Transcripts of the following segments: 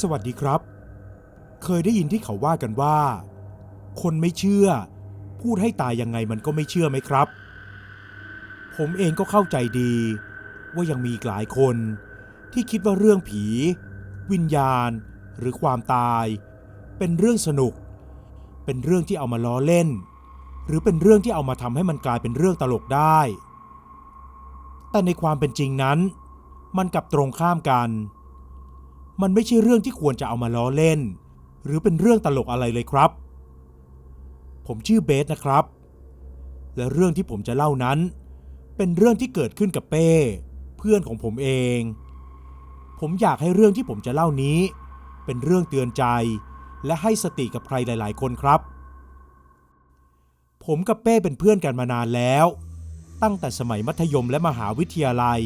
สวัสดีครับ เคยได้ยินที่เขาว่ากันว่า คนไม่เชื่อ พูดให้ตายยังไงมันก็ไม่เชื่อไหมครับ ผมเองก็เข้าใจดี ว่ายังมีอีกหลายคน ที่คิดว่าเรื่องผี วิญญาณ หรือความตาย เป็นเรื่องสนุก เป็นเรื่องที่เอามาล้อเล่น หรือเป็นเรื่องที่เอามาทำให้มันกลายเป็นเรื่องตลกได้ แต่ในความเป็นจริงนั้น มันกลับตรงข้ามกัน มันไม่ใช่เรื่องที่ควรจะเอามาล้อเล่น หรือเป็นเรื่องตลกอะไรเลยครับ ผมชื่อเบสนะครับ และเรื่องที่ผมจะเล่านั้น เป็นเรื่องที่เกิดขึ้นกับเป้ เพื่อนของผมเอง ผมอยากให้เรื่องที่ผมจะเล่านี้ เป็นเรื่องเตือนใจ และให้สติกับใครหลาย ๆ คนครับ ผมกับเป้เป็นเพื่อนกันมานานแล้ว ตั้งแต่สมัยมัธยมและมหาวิทยาลัย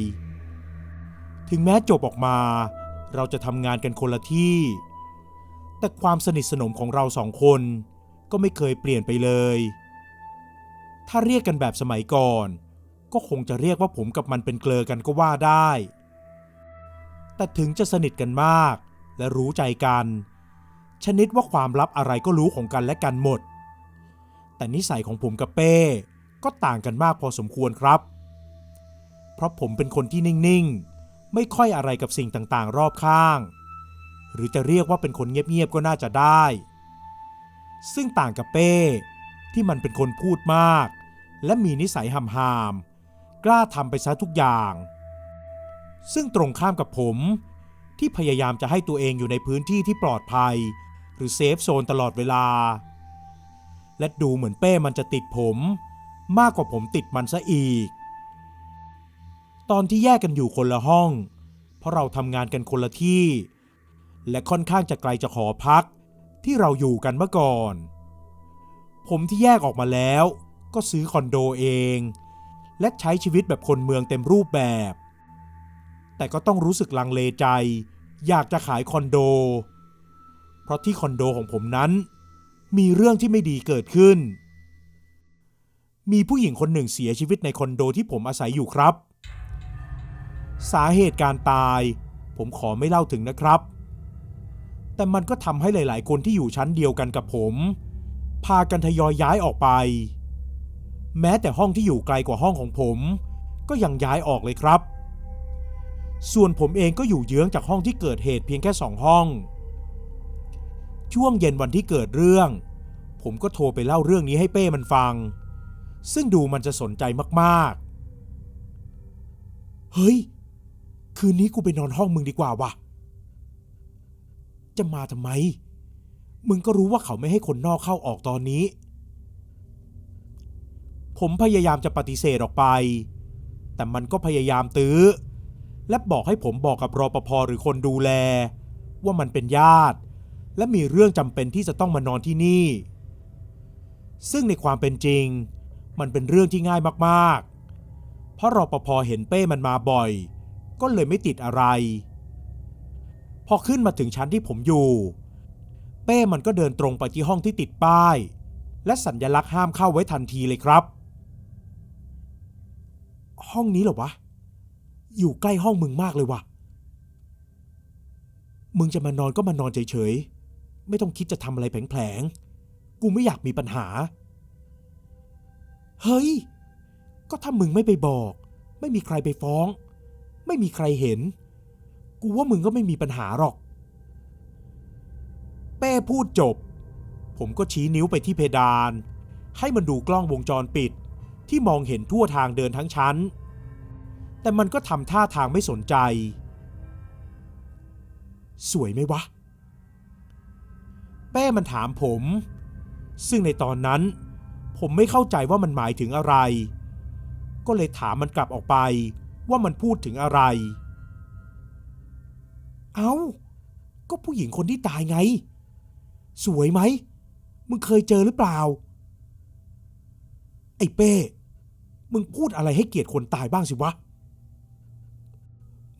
ถึงแม้จบออกมา เราจะทำงานกันคนละที่ แต่ความสนิทสนมของเราสองคนก็ไม่เคยเปลี่ยนไปเลย ถ้าเรียกกันแบบสมัยก่อน ก็คงจะเรียกว่าผมกับมันเป็นเกลอกันก็ว่าได้ แต่ถึงจะสนิทกันมากและรู้ใจกัน ชนิดว่าความลับอะไรก็รู้ของกันและกันหมด แต่นิสัยของผมกับเป้ก็ต่างกันมากพอสมควรครับ เพราะผมเป็นคนที่นิ่งๆ ไม่ค่อยอะไรกับสิ่งต่างๆ รอบข้าง หรือจะเรียกว่าเป็นคนเงียบๆก็น่าจะได้ ซึ่งต่างกับเป้ที่มันเป็นคนพูดมาก และมีนิสัยหำๆกล้าทำไปซะทุกอย่าง ซึ่งตรงข้ามกับผม ที่พยายามจะให้ตัวเองอยู่ในพื้นที่ที่ปลอดภัย หรือเซฟโซนตลอดเวลา และดูเหมือนเป้มันจะติดผม มากกว่าผมติดมันซะอีก ตอนที่แยกกันอยู่คนละห้อง เพราะเราทำงานกันคนละที่ และค่อนข้างจะไกลจากหอพักที่เราอยู่กันเมื่อก่อน ผมที่แยกออกมาแล้ว ก็ซื้อคอนโดเอง และใช้ชีวิตแบบคนเมืองเต็มรูปแบบ แต่ก็ต้องรู้สึกลังเลใจ อยากจะขายคอนโด เพราะที่คอนโดของผมนั้น มีเรื่องที่ไม่ดีเกิดขึ้น มีผู้หญิงคนหนึ่งเสียชีวิตในคอนโดที่ผมอาศัยอยู่ครับ สาเหตุการตาย ผมขอไม่เล่าถึงนะครับ แต่มันก็ทำให้หลาย ๆ คนที่อยู่ชั้นเดียวกันกับผม พากันทยอยย้ายออกไป แม้แต่ห้องที่อยู่ไกลกว่าห้องของผม ก็ยังย้ายออกเลยครับ ส่วนผมเองก็อยู่เยื้องจากห้องที่เกิดเหตุเพียงแค่สองห้อง ช่วงเย็นวันที่เกิดเรื่อง ผมก็โทรไปเล่าเรื่องนี้ให้เป้มันฟัง ซึ่งดูมันจะสนใจมาก ๆ เฮ้ย คืนนี้กูไปนอนห้องมึงดีกว่าวะจะมาทำไม มึงก็รู้ว่าเขาไม่ให้คนนอกเข้าออกตอนนี้ ผมพยายามจะปฏิเสธออกไป แต่มันก็พยายามตื้อ และบอกให้ผมบอกกับรอปภหรือคนดูแล ว่ามันเป็นญาติ และมีเรื่องจำเป็นที่จะต้องมานอนที่นี่ ซึ่งในความเป็นจริง มันเป็นเรื่องที่ง่ายมากๆ เพราะรอปภเห็นเป้มันมาบ่อย ก็เลยไม่ติดอะไร พอขึ้นมาถึงชั้นที่ผมอยู่ เป้มันก็เดินตรงไปที่ห้องที่ติดป้าย และสัญญลักษณ์ห้ามเข้าไว้ทันทีเลยครับ ห้องนี้เหรอวะ อยู่ใกล้ห้องมึงมากเลยวะมึงจะมานอนก็มานอนเฉยๆ ไม่ต้องคิดจะทำอะไรแผลงๆ กูไม่อยากมีปัญหา เฮ้ย ก็ถ้ามึงไม่ไปบอก ไม่มีใครไปฟ้อง ไม่มีใครเห็น กูว่ามึงก็ไม่มีปัญหาหรอก เป้พูดจบ ผมก็ชี้นิ้วไปที่เพดาน ให้มันดูกล้องวงจรปิด ที่มองเห็นทั่วทางเดินทั้งชั้น แต่มันก็ทำท่าทางไม่สนใจ สวยไหมวะ เป้มันถามผม ซึ่งในตอนนั้น ผมไม่เข้าใจว่ามันหมายถึงอะไร ก็เลยถามมันกลับออกไป ว่ามันพูดถึงอะไร เอา้า ก็ผู้หญิงคนที่ตายไง สวยไหม มึงเคยเจอหรือเปล่า ไอ้เป้ มึงพูดอะไรให้เกียรติคนตายบ้างสิวะ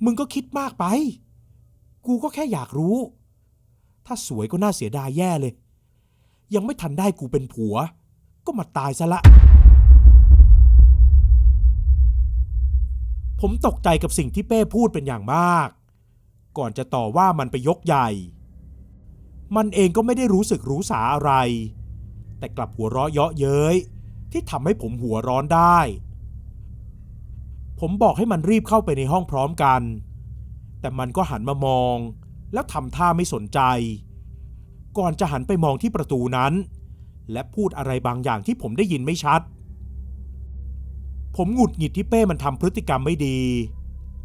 มึงก็คิดมากไป กูก็แค่อยากรู้ ถ้าสวยก็น่าเสียดายแย่เลย ยังไม่ทันได้กูเป็นผัว ก็มาตายซะละ ผมตกใจกับสิ่งที่เป้พูดเป็นอย่างมาก ก่อนจะต่อว่ามันไปยกใหญ่ มันเองก็ไม่ได้รู้สึกรู้สาอะไร แต่กลับหัวเราะเยาะเย้ยที่ทำให้ผมหัวร้อนได้ ผมบอกให้มันรีบเข้าไปในห้องพร้อมกัน แต่มันก็หันมามอง แล้วทำท่าไม่สนใจ ก่อนจะหันไปมองที่ประตูนั้น และพูดอะไรบางอย่างที่ผมได้ยินไม่ชัด ผมหงุดหงิดที่เป้มันทำพฤติกรรมไม่ดี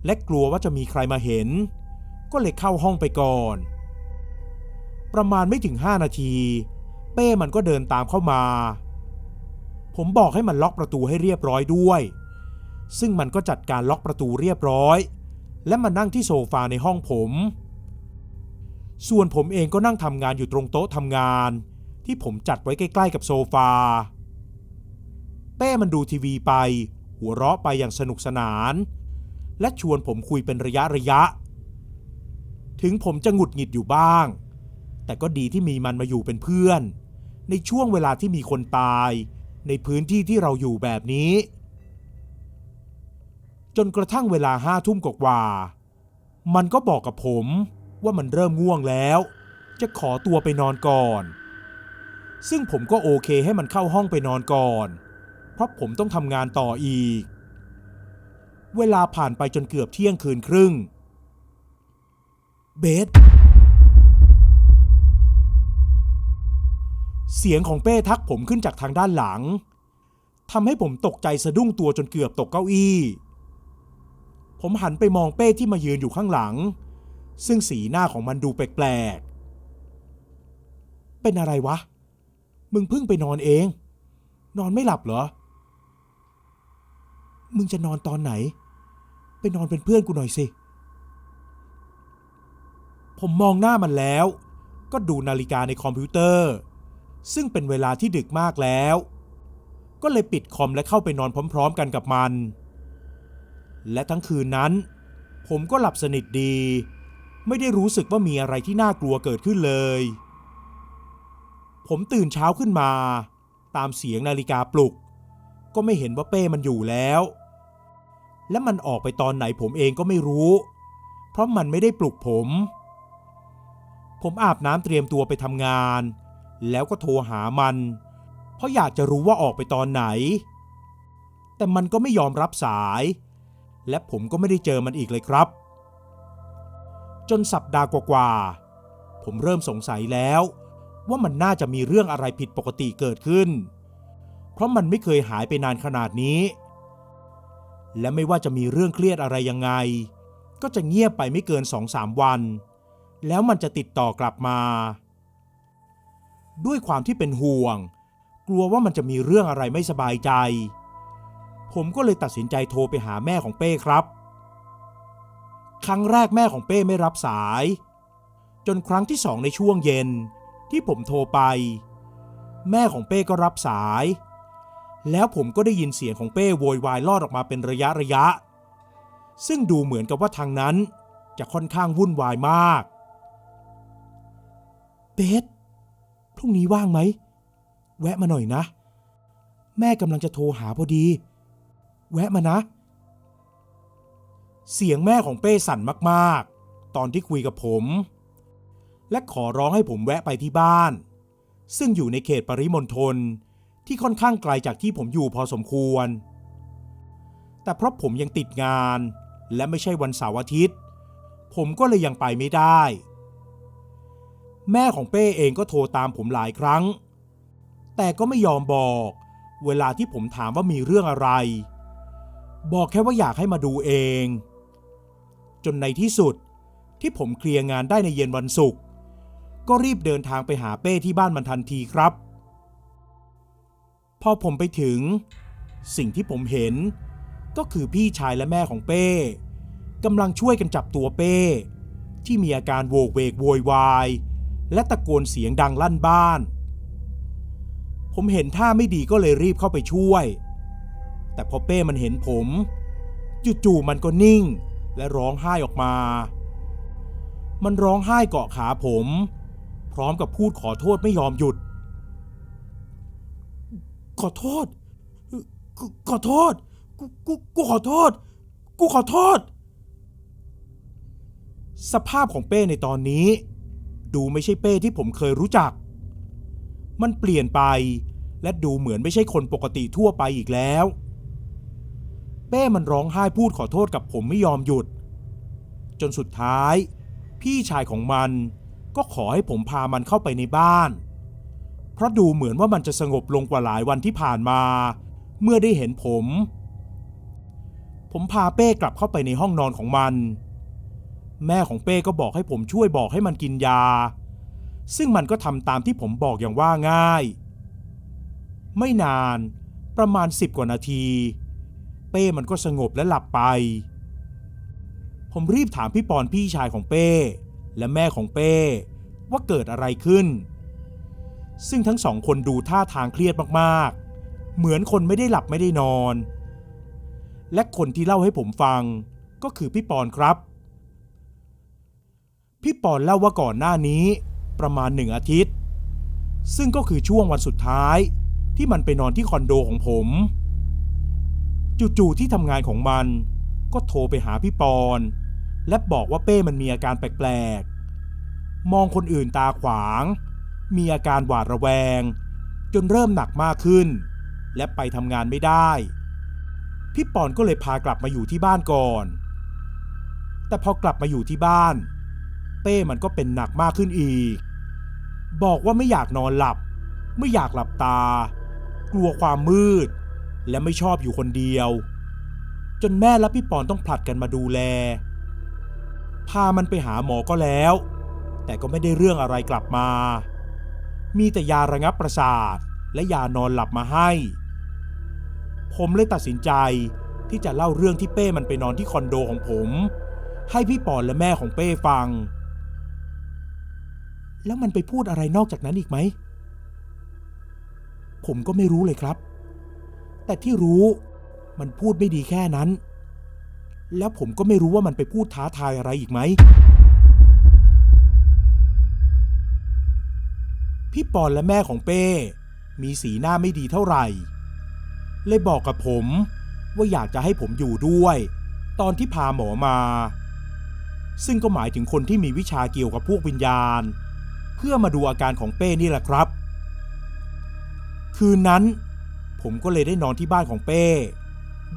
และกลัวว่าจะมีใครมาเห็น ก็เลยเข้าห้องไปก่อน ประมาณไม่ถึง5นาที เป้มันก็เดินตามเข้ามา ผมบอกให้มันล็อกประตูให้เรียบร้อยด้วย ซึ่งมันก็จัดการล็อกประตูเรียบร้อย และมานั่งที่โซฟาในห้องผม ส่วนผมเองก็นั่งทำงานอยู่ตรงโต๊ะทำงาน ที่ผมจัดไว้ใกล้ ๆ กับโซฟาเป้มันดูทีวีไป หัวเราะไปอย่างสนุกสนาน และชวนผมคุยเป็นระยะระยะ ถึงผมจะหงุดหงิดอยู่บ้าง แต่ก็ดีที่มีมันมาอยู่เป็นเพื่อน ในช่วงเวลาที่มีคนตาย ในพื้นที่ที่เราอยู่แบบนี้ จนกระทั่งเวลาห้าทุ่มกว่า มันก็บอกกับผมว่ามันเริ่มง่วงแล้ว จะขอตัวไปนอนก่อน ซึ่งผมก็โอเคให้มันเข้าห้องไปนอนก่อน เพราะผมต้องทำงานต่ออีก เวลาผ่านไปจนเกือบเที่ยงคืนครึ่ง เบส เสียงของเป้ทักผมขึ้นจากทางด้านหลังทำให้ผมตกใจสะดุ้งตัวจนเกือบตกเก้าอี้ ผมหันไปมองเป้ที่มายืนอยู่ข้างหลัง ซึ่งสีหน้าของมันดูแปลกๆ เป็นอะไรวะ มึงเพิ่งไปนอนเอง นอนไม่หลับเหรอ มึงจะนอนตอนไหน ไปนอนเป็นเพื่อนกูหน่อยสิ ผมมองหน้ามันแล้ว ก็ดูนาฬิกาในคอมพิวเตอร์ ซึ่งเป็นเวลาที่ดึกมากแล้ว ก็เลยปิดคอมและเข้าไปนอนพร้อม ๆ กันกับมัน และทั้งคืนนั้น ผมก็หลับสนิทดี ไม่ได้รู้สึกว่ามีอะไรที่น่ากลัวเกิดขึ้นเลย ผมตื่นเช้าขึ้นมา ตามเสียงนาฬิกาปลุกก็ไม่เห็นว่าเป้มันอยู่แล้ว และมันออกไปตอนไหนผมเองก็ไม่รู้ เพราะมันไม่ได้ปลุกผม ผมอาบน้ำเตรียมตัวไปทำงาน แล้วก็โทรหามัน เพราะอยากจะรู้ว่าออกไปตอนไหน แต่มันก็ไม่ยอมรับสาย และผมก็ไม่ได้เจอมันอีกเลยครับ จนสัปดาห์กว่าๆผมเริ่มสงสัยแล้ว ว่ามันน่าจะมีเรื่องอะไรผิดปกติเกิดขึ้น เพราะมันไม่เคยหายไปนานขนาดนี้ และไม่ว่าจะมีเรื่องเครียดอะไรยังไง ก็จะเงียบไปไม่เกินสองสามวัน แล้วมันจะติดต่อกลับมา ด้วยความที่เป็นห่วง กลัวว่ามันจะมีเรื่องอะไรไม่สบายใจ ผมก็เลยตัดสินใจโทรไปหาแม่ของเป้ครับ ครั้งแรกแม่ของเป้ไม่รับสาย จนครั้งที่สองในช่วงเย็นที่ผมโทรไป แม่ของเป้ก็รับสาย แล้วผมก็ได้ยินเสียงของเป้โวยวายลอดออกมาเป็นระยะระยะ ซึ่งดูเหมือนกับว่าทางนั้นจะค่อนข้างวุ่นวายมาก เบสพรุ่งนี้ว่างไหม แวะมาหน่อยนะ แม่กำลังจะโทรหาพอดี แวะมานะ เสียงแม่ของเป้สั่นมากๆ ตอนที่คุยกับผม และขอร้องให้ผมแวะไปที่บ้าน ซึ่งอยู่ในเขตปริมณฑล ที่ค่อนข้างไกลจากที่ผมอยู่พอสมควร แต่เพราะผมยังติดงาน และไม่ใช่วันเสาร์อาทิตย์ ผมก็เลยยังไปไม่ได้ แม่ของเป้เองก็โทรตามผมหลายครั้ง แต่ก็ไม่ยอมบอก เวลาที่ผมถามว่ามีเรื่องอะไร บอกแค่ว่าอยากให้มาดูเอง จนในที่สุดที่ผมเคลียร์งานได้ในเย็นวันศุกร์ก็รีบเดินทางไปหาเป้ที่บ้านมันทันทีครับ พอผมไปถึง สิ่งที่ผมเห็น ก็คือพี่ชายและแม่ของเป้กำลังช่วยกันจับตัวเป้ ที่มีอาการโวกเวกโวยวาย และตะโกนเสียงดังลั่นบ้าน ผมเห็นท่าไม่ดีก็เลยรีบเข้าไปช่วย แต่พอเป้มันเห็นผมจู่ๆมันก็นิ่งและร้องไห้ออกมา มันร้องไห้เกาะขาผม พร้อมกับพูดขอโทษไม่ยอมหยุด ขอโทษ ขอโทษ กูกูกูขอโทษ กูขอโทษ สภาพของเป้ในตอนนี้ ดูไม่ใช่เป้ที่ผมเคยรู้จัก มันเปลี่ยนไป และดูเหมือนไม่ใช่คนปกติทั่วไปอีกแล้ว เป้มันร้องไห้พูดขอโทษกับผมไม่ยอมหยุด จนสุดท้าย พี่ชายของมันก็ขอให้ผมพามันเข้าไปในบ้าน เพราะดูเหมือนว่ามันจะสงบลงกว่าหลายวันที่ผ่านมา เมื่อได้เห็นผม ผมพาเป้กลับเข้าไปในห้องนอนของมัน แม่ของเป้ก็บอกให้ผมช่วยบอกให้มันกินยา ซึ่งมันก็ทำตามที่ผมบอกอย่างว่าง่าย ไม่นานประมาณสิบกว่านาที เป้มันก็สงบและหลับไป ผมรีบถามพี่ปอนพี่ชายของเป้ และแม่ของเป้ว่าเกิดอะไรขึ้น ซึ่งทั้งสองคนดูท่าทางเครียดมากๆ เหมือนคนไม่ได้หลับไม่ได้นอน และคนที่เล่าให้ผมฟังก็คือพี่ปอนครับ พี่ปอนเล่าว่าก่อนหน้านี้ประมาณหนึ่งอาทิตย์ ซึ่งก็คือช่วงวันสุดท้ายที่มันไปนอนที่คอนโดของผม จู่ๆที่ทำงานของมัน ก็โทรไปหาพี่ปอน และบอกว่าเป้มันมีอาการแปลกๆ มองคนอื่นตาขวาง มีอาการหวาดระแวง จนเริ่มหนักมากขึ้น และไปทำงานไม่ได้ พี่ปอนก็เลยพากลับมาอยู่ที่บ้านก่อน แต่พอกลับมาอยู่ที่บ้าน เป้มันก็เป็นหนักมากขึ้นอีก บอกว่าไม่อยากนอนหลับ ไม่อยากหลับตา กลัวความมืด และไม่ชอบอยู่คนเดียว จนแม่และพี่ปอนต้องผลัดกันมาดูแล พามันไปหาหมอก็แล้วแต่ก็ไม่ได้เรื่องอะไรกลับมา มีแต่ยาระงับประสาทและยานอนหลับมาให้ ผมเลยตัดสินใจที่จะเล่าเรื่องที่เป้มันไปนอนที่คอนโดของผม ให้พี่ปอนและแม่ของเป้ฟัง แล้วมันไปพูดอะไรนอกจากนั้นอีกไหม ผมก็ไม่รู้เลยครับ แต่ที่รู้มันพูดไม่ดีแค่นั้น แล้วผมก็ไม่รู้ว่ามันไปพูดท้าทายอะไรอีกไหม ปอนและแม่ของเป้ มีสีหน้าไม่ดีเท่าไหร่ เลยบอกกับผมว่าอยากจะให้ผมอยู่ด้วย ตอนที่พาหมอมา ซึ่งก็หมายถึงคนที่มีวิชาเกี่ยวกับพวกวิญญาณ เพื่อมาดูอาการของเป้นี่แหละครับ คืนนั้น ผมก็เลยได้นอนที่บ้านของเป้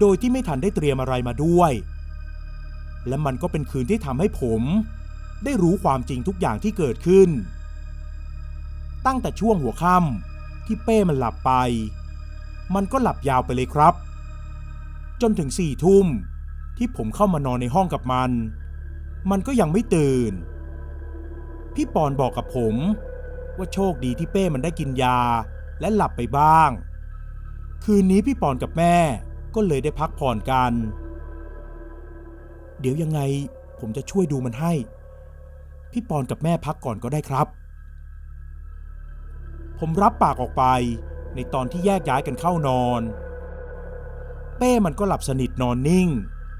โดยที่ไม่ทันได้เตรียมอะไรมาด้วย และมันก็เป็นคืนที่ทำให้ผม ได้รู้ความจริงทุกอย่างที่เกิดขึ้น ตั้งแต่ช่วงหัวค่ำที่เป้มันหลับไป มันก็หลับยาวไปเลยครับ จนถึงสี่ทุ่มที่ผมเข้ามานอนในห้องกับมัน มันก็ยังไม่ตื่น พี่ปอนบอกกับผม ว่าโชคดีที่เป้มันได้กินยาและหลับไปบ้าง คืนนี้พี่ปอนกับแม่ก็เลยได้พักผ่อนกัน เดี๋ยวยังไงผมจะช่วยดูมันให้ พี่ปอนกับแม่พักก่อนก็ได้ครับ ผมรับปากออกไป ในตอนที่แยกย้ายกันเข้านอน เป้มันก็หลับสนิทนอนนิ่ง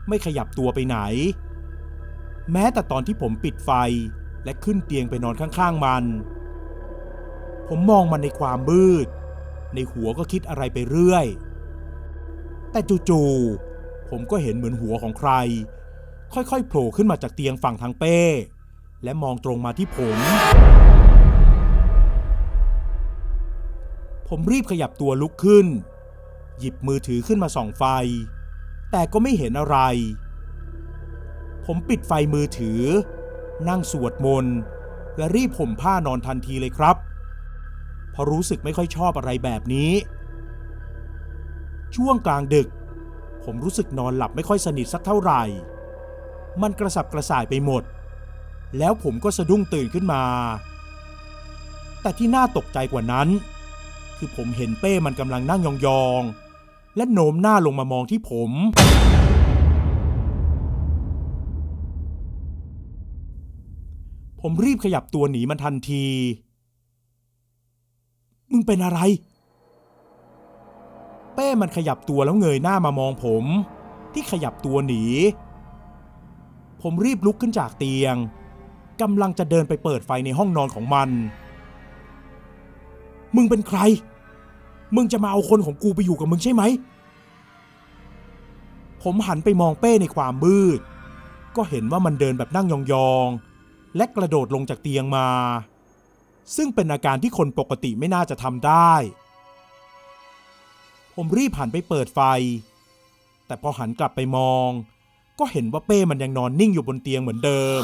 ไม่ขยับตัวไปไหน แม้แต่ตอนที่ผมปิดไฟและขึ้นเตียงไปนอนข้างๆมัน ผมมองมันในความมืด ในหัวก็คิดอะไรไปเรื่อย แต่จู่ๆผมก็เห็นเหมือนหัวของใคร ค่อยๆโผล่ขึ้นมาจากเตียงฝั่งทางเป้ และมองตรงมาที่ผม ผมรีบขยับตัวลุกขึ้น หยิบมือถือขึ้นมาส่องไฟ แต่ก็ไม่เห็นอะไร ผมปิดไฟมือถือ นั่งสวดมนต์และรีบห่มผ้านอนทันทีเลยครับ เพราะรู้สึกไม่ค่อยชอบอะไรแบบนี้ ช่วงกลางดึก ผมรู้สึกนอนหลับไม่ค่อยสนิทสักเท่าไหร่ มันกระสับกระส่ายไปหมด แล้วผมก็สะดุ้งตื่นขึ้นมา แต่ที่น่าตกใจกว่านั้น คือผมเห็นเป้มันกำลังนั่งยองๆ และโน้มหน้าลงมามองที่ผม ผมรีบขยับตัวหนีมันทันที มึงเป็นอะไร เป้มันขยับตัวแล้วเงยหน้ามามองผม ที่ขยับตัวหนี ผมรีบลุกขึ้นจากเตียงกำลังจะเดินไปเปิดไฟในห้องนอนของมัน มึงเป็นใคร มึงจะมาเอาคนของกูไปอยู่กับมึงใช่ไหม ผมหันไปมองเป้ในความมืด ก็เห็นว่ามันเดินแบบนั่งยองๆ และกระโดดลงจากเตียงมา ซึ่งเป็นอาการที่คนปกติไม่น่าจะทำได้ ผมรีบหันไปเปิดไฟ แต่พอหันกลับไปมอง ก็เห็นว่าเป้มันยังนอนนิ่งอยู่บนเตียงเหมือนเดิม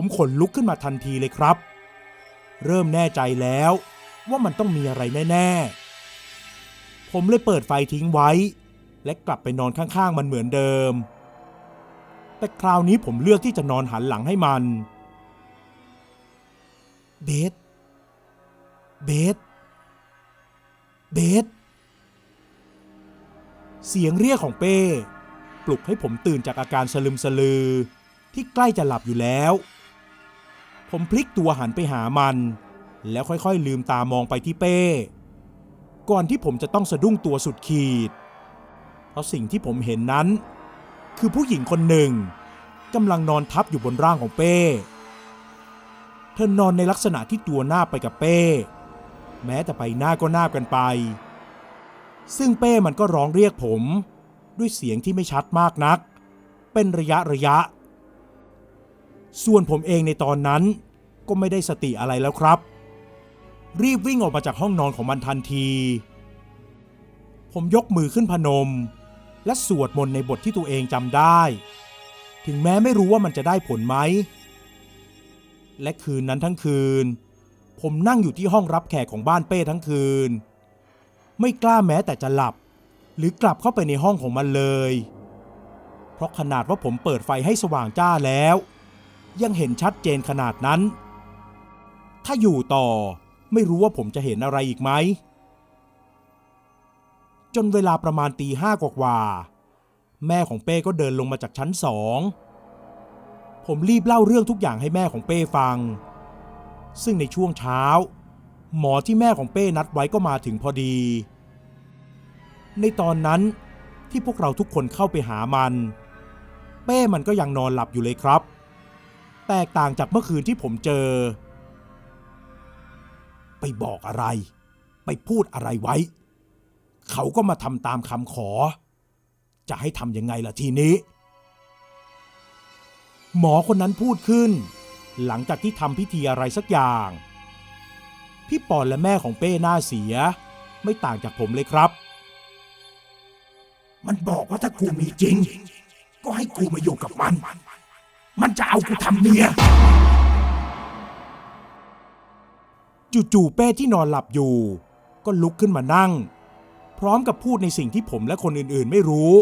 ผมขนลุกขึ้นมาทันทีเลยครับ เริ่มแน่ใจแล้วว่ามันต้องมีอะไรแน่ ๆ ผมเลยเปิดไฟทิ้งไว้ และกลับไปนอนข้างๆ มันเหมือนเดิม แต่คราวนี้ผมเลือกที่จะนอนหันหลังให้มัน เบส เบส เบส เสียงเรียกของเป้ ปลุกให้ผมตื่นจากอาการสลึมสลือที่ใกล้จะหลับอยู่แล้ว ผมพลิกตัวหันไปหามัน แล้วค่อยๆ ลืมตามองไปที่เป้ ก่อนที่ผมจะต้องสะดุ้งตัวสุดขีด เพราะสิ่งที่ผมเห็นนั้น คือผู้หญิงคนหนึ่งกำลังนอนทับอยู่บนร่างของเป้ เธอนอนในลักษณะที่ตัวหน้าไปกับเป้ แม้แต่ใบหน้าก็หน้ากันไป ซึ่งเป้มันก็ร้องเรียกผม ด้วยเสียงที่ไม่ชัดมากนัก เป็นระยะระยะ ส่วนผมเองในตอนนั้นก็ไม่ได้สติอะไรแล้วครับ รีบวิ่งออกมาจากห้องนอนของมันทันที ผมยกมือขึ้นพนม และสวดมนต์ในบทที่ตัวเองจำได้ ถึงแม้ไม่รู้ว่ามันจะได้ผลไหม และคืนนั้นทั้งคืน ผมนั่งอยู่ที่ห้องรับแขกของบ้านเป้ทั้งคืน ไม่กล้าแม้แต่จะหลับ หรือกลับเข้าไปในห้องของมันเลย เพราะขนาดว่าผมเปิดไฟให้สว่างจ้าแล้ว ยังเห็นชัดเจนขนาดนั้น ถ้าอยู่ต่อไม่รู้ว่าผมจะเห็นอะไรอีกไหม จนเวลาประมาณตีห้ากว่าแม่ของเป้ก็เดินลงมาจากชั้นสอง ผมรีบเล่าเรื่องทุกอย่างให้แม่ของเป้ฟัง ซึ่งในช่วงเช้า หมอที่แม่ของเป้นัดไว้ก็มาถึงพอดี ในตอนนั้นที่พวกเราทุกคนเข้าไปหามัน เป้มันก็ยังนอนหลับอยู่เลยครับ แตกต่างจากเมื่อคืนที่ผมเจอ ไปบอกอะไร ไปพูดอะไรไว้ เขาก็มาทำตามคำขอ จะให้ทำยังไงล่ะทีนี้ หมอคนนั้นพูดขึ้น หลังจากที่ทำพิธีอะไรสักอย่าง พี่ปอนและแม่ของเป้หน้าเสีย ไม่ต่างจากผมเลยครับ มันบอกว่าถ้ากูมีจริง ก็ให้กูมาอยู่กับมัน มันจะเอากูทำเมีย จู่ๆเป้ที่นอนหลับอยู่ ก็ลุกขึ้นมานั่ง พร้อมกับพูดในสิ่งที่ผมและคนอื่นๆไม่รู้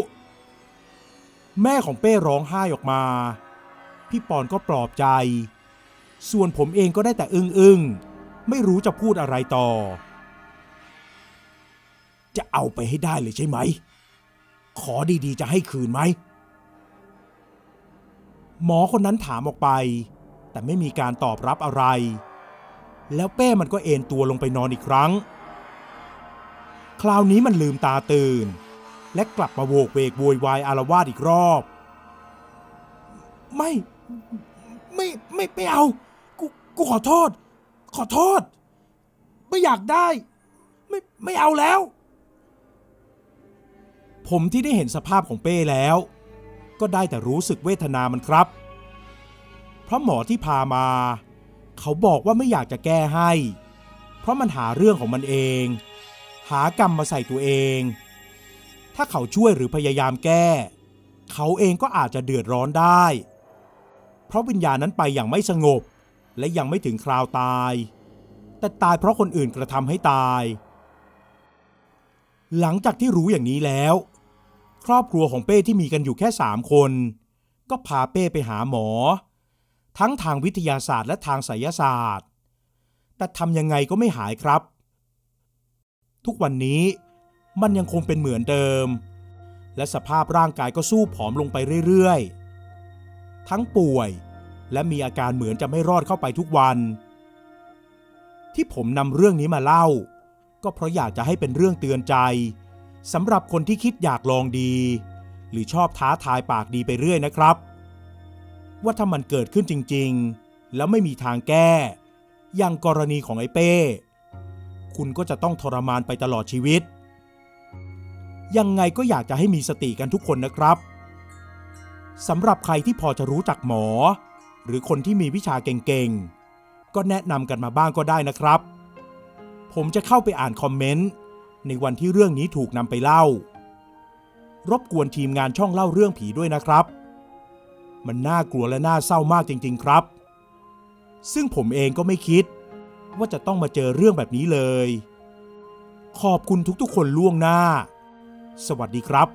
แม่ของเป้ร้องไห้ออกมา พี่ปอนก็ปลอบใจ ส่วนผมเองก็ได้แต่อึ้งๆ ไม่รู้จะพูดอะไรต่อ จะเอาไปให้ได้เลยใช่ไหม ขอดีๆ จะให้คืนไหม หมอคนนั้นถามออกไป แต่ไม่มีการตอบรับอะไร แล้วเป้มันก็เอนตัวลงไปนอนอีกครั้ง คราวนี้มันลืมตาตื่น และกลับมาโวกเวกโวยวายอารวาสอีกรอบ ไม่ ไม่ไม่ไม่เอา กูกูขอโทษ ขอโทษ ไม่อยากได้ ไม่ไม่เอาแล้ว ผมที่ได้เห็นสภาพของเป้แล้ว ก็ได้แต่รู้สึกเวทนามันครับ เพราะหมอที่พามา เขาบอกว่าไม่อยากจะแก้ให้ เพราะมันหาเรื่องของมันเอง หากรรมมาใส่ตัวเอง ถ้าเขาช่วยหรือพยายามแก้ เขาเองก็อาจจะเดือดร้อนได้ เพราะวิญญาณนั้นไปอย่างไม่สงบ และยังไม่ถึงคราวตาย แต่ตายเพราะคนอื่นกระทำให้ตายหลังจากที่รู้อย่างนี้แล้ว ครอบครัวของเป้ที่มีกันอยู่แค่สามคน ก็พาเป้ไปหาหมอ ทั้งทางวิทยาศาสตร์และทางไสยศาสตร์ แต่ทำยังไงก็ไม่หายครับ ทุกวันนี้มันยังคงเป็นเหมือนเดิม และสภาพร่างกายก็สู้ผอมลงไปเรื่อยๆ ทั้งป่วยและมีอาการเหมือนจะไม่รอดเข้าไปทุกวัน ที่ผมนำเรื่องนี้มาเล่า ก็เพราะอยากจะให้เป็นเรื่องเตือนใจ สำหรับคนที่คิดอยากลองดี หรือชอบท้าทายปากดีไปเรื่อยนะครับ ว่าถ้ามันเกิดขึ้นจริง ๆ แล้วไม่มีทางแก้ อย่างกรณีของไอ้เป้ คุณก็จะต้องทรมานไปตลอดชีวิต ยังไงก็อยากจะให้มีสติกันทุกคนนะครับสำหรับใครที่พอจะรู้จักหมอ หรือคนที่มีวิชาเก่งๆ ก็แนะนำกันมาบ้างก็ได้นะครับ ผมจะเข้าไปอ่านคอมเมนต์ ในวันที่เรื่องนี้ถูกนำไปเล่า รบกวนทีมงานช่องเล่าเรื่องผีด้วยนะครับ มันน่ากลัวและน่าเศร้ามากจริง ๆ ครับ ซึ่งผมเองก็ไม่คิด ว่าจะต้องมาเจอเรื่องแบบนี้เลย ขอบคุณทุกๆคนล่วงหน้า สวัสดีครับ